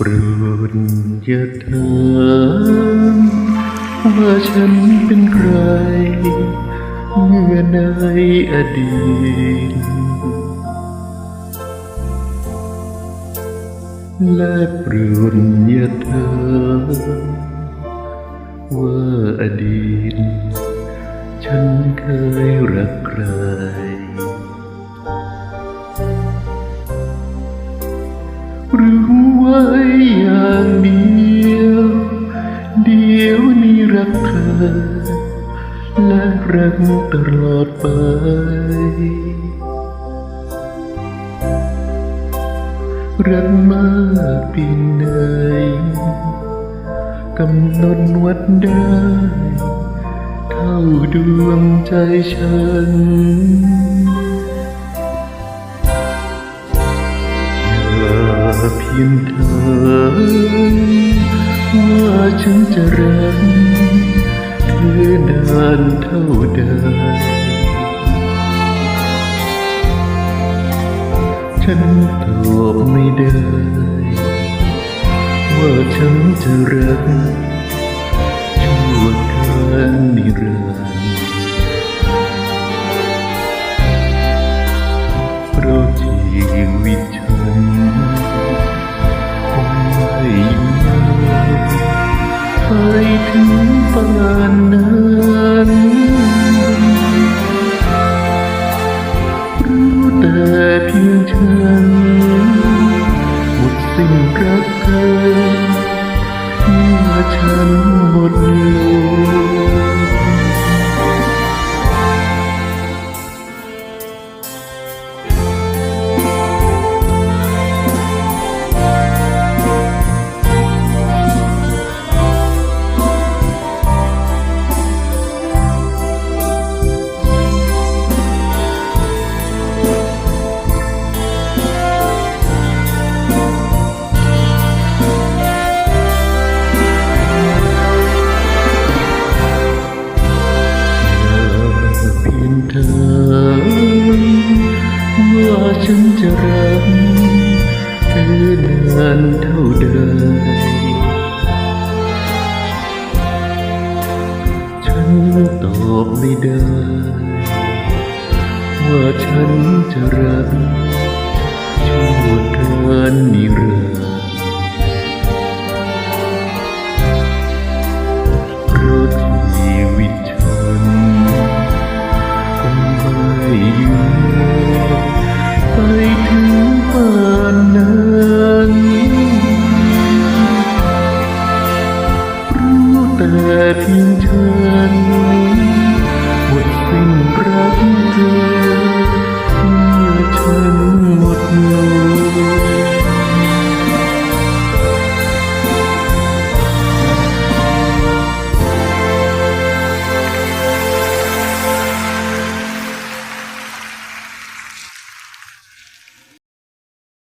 โปรดอย่าถามว่าฉันเป็นใคร เมื่อในอดีต และโปรดอย่าถามว่าอดีต ฉันเคยรักใคร รู้ไว้อย่างเดียว เดี๋ยวนี้รักเธอ และรักตลอดไปรักมากเพียงไหนกำหนดวัดได้ เท่าดวงใจฉัน พียงเธอ ว่าฉันจะรักเธอนานเท่าใดฉันตอบไม่ได้ ว่าฉันจะรักชั่วการนิรันดร์ ถึงป่านนั้น ฉันจะรักเธอนานเท่าเดิมฉันตอบไม่ได้ว่าฉันจะรักช่วยงานนี้หรันดร์ชีวิตฉันคงไม่ยืน เพิงเธอ